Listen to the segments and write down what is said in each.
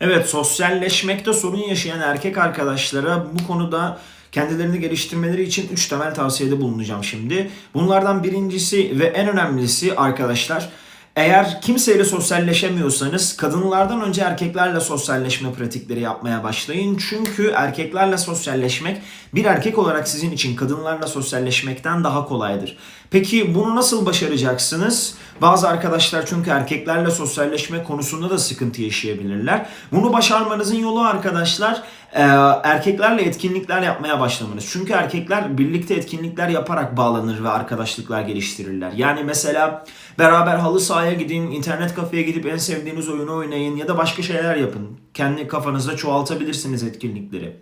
Evet sosyalleşmekte sorun yaşayan erkek arkadaşlara bu konuda kendilerini geliştirmeleri için 3 temel tavsiyede bulunacağım şimdi. Bunlardan birincisi ve en önemlisi arkadaşlar eğer kimseyle sosyalleşemiyorsanız kadınlardan önce erkeklerle sosyalleşme pratikleri yapmaya başlayın. Çünkü erkeklerle sosyalleşmek bir erkek olarak sizin için kadınlarla sosyalleşmekten daha kolaydır. Peki bunu nasıl başaracaksınız? Bazı arkadaşlar çünkü erkeklerle sosyalleşme konusunda da sıkıntı yaşayabilirler. Bunu başarmanızın yolu arkadaşlar e, erkeklerle etkinlikler yapmaya başlamanız. Çünkü erkekler birlikte etkinlikler yaparak bağlanır ve arkadaşlıklar geliştirirler. Yani mesela beraber halı sahaya gidin, internet kafeye gidip en sevdiğiniz oyunu oynayın ya da başka şeyler yapın. Kendi kafanızda çoğaltabilirsiniz etkinlikleri.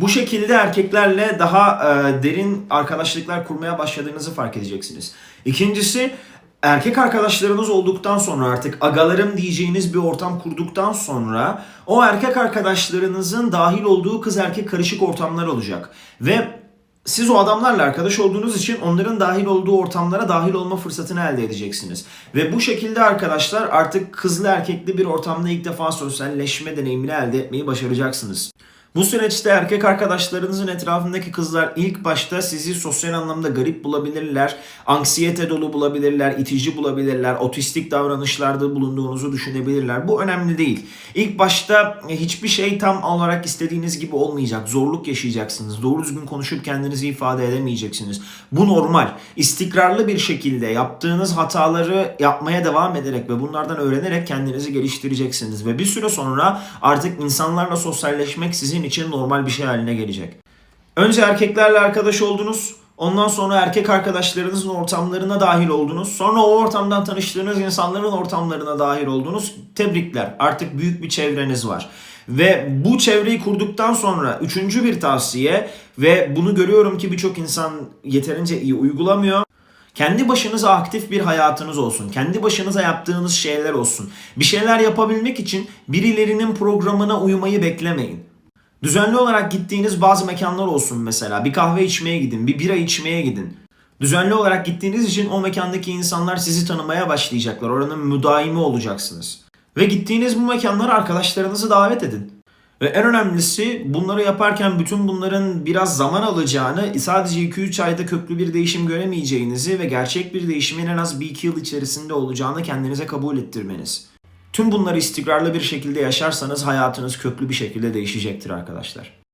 Bu şekilde erkeklerle daha e, derin arkadaşlıklar kurmaya başladığınızı fark edeceksiniz. İkincisi erkek arkadaşlarınız olduktan sonra artık agalarım diyeceğiniz bir ortam kurduktan sonra o erkek arkadaşlarınızın dahil olduğu kız erkek karışık ortamlar olacak. Ve siz o adamlarla arkadaş olduğunuz için onların dahil olduğu ortamlara dahil olma fırsatını elde edeceksiniz. Ve bu şekilde arkadaşlar artık kızlı erkekli bir ortamda ilk defa sosyalleşme deneyimini elde etmeyi başaracaksınız. Bu süreçte erkek arkadaşlarınızın etrafındaki kızlar ilk başta sizi sosyal anlamda garip bulabilirler, anksiyete dolu bulabilirler, itici bulabilirler, otistik davranışlarda bulunduğunuzu düşünebilirler. Bu önemli değil. İlk başta hiçbir şey tam olarak istediğiniz gibi olmayacak. Zorluk yaşayacaksınız. Doğru düzgün konuşup kendinizi ifade edemeyeceksiniz. Bu normal. İstikrarlı bir şekilde yaptığınız hataları yapmaya devam ederek ve bunlardan öğrenerek kendinizi geliştireceksiniz. Ve bir süre sonra artık insanlarla sosyalleşmek sizin için normal bir şey haline gelecek. Önce erkeklerle arkadaş oldunuz. Ondan sonra erkek arkadaşlarınızın ortamlarına dahil oldunuz. Sonra o ortamdan tanıştığınız insanların ortamlarına dahil oldunuz. Tebrikler. Artık büyük bir çevreniz var. Ve bu çevreyi kurduktan sonra üçüncü bir tavsiye ve bunu görüyorum ki birçok insan yeterince iyi uygulamıyor. Kendi başınıza aktif bir hayatınız olsun. Kendi başınıza yaptığınız şeyler olsun. Bir şeyler yapabilmek için birilerinin programına uymayı beklemeyin. Düzenli olarak gittiğiniz bazı mekanlar olsun mesela. Bir kahve içmeye gidin, bir bira içmeye gidin. Düzenli olarak gittiğiniz için o mekandaki insanlar sizi tanımaya başlayacaklar. Oranın müdaimi olacaksınız. Ve gittiğiniz bu mekanlara arkadaşlarınızı davet edin. Ve en önemlisi bunları yaparken bütün bunların biraz zaman alacağını, sadece 2-3 ayda köklü bir değişim göremeyeceğinizi ve gerçek bir değişimin en az 1-2 yıl içerisinde olacağını kendinize kabul ettirmeniz. Tüm bunları istikrarlı bir şekilde yaşarsanız hayatınız köklü bir şekilde değişecektir arkadaşlar.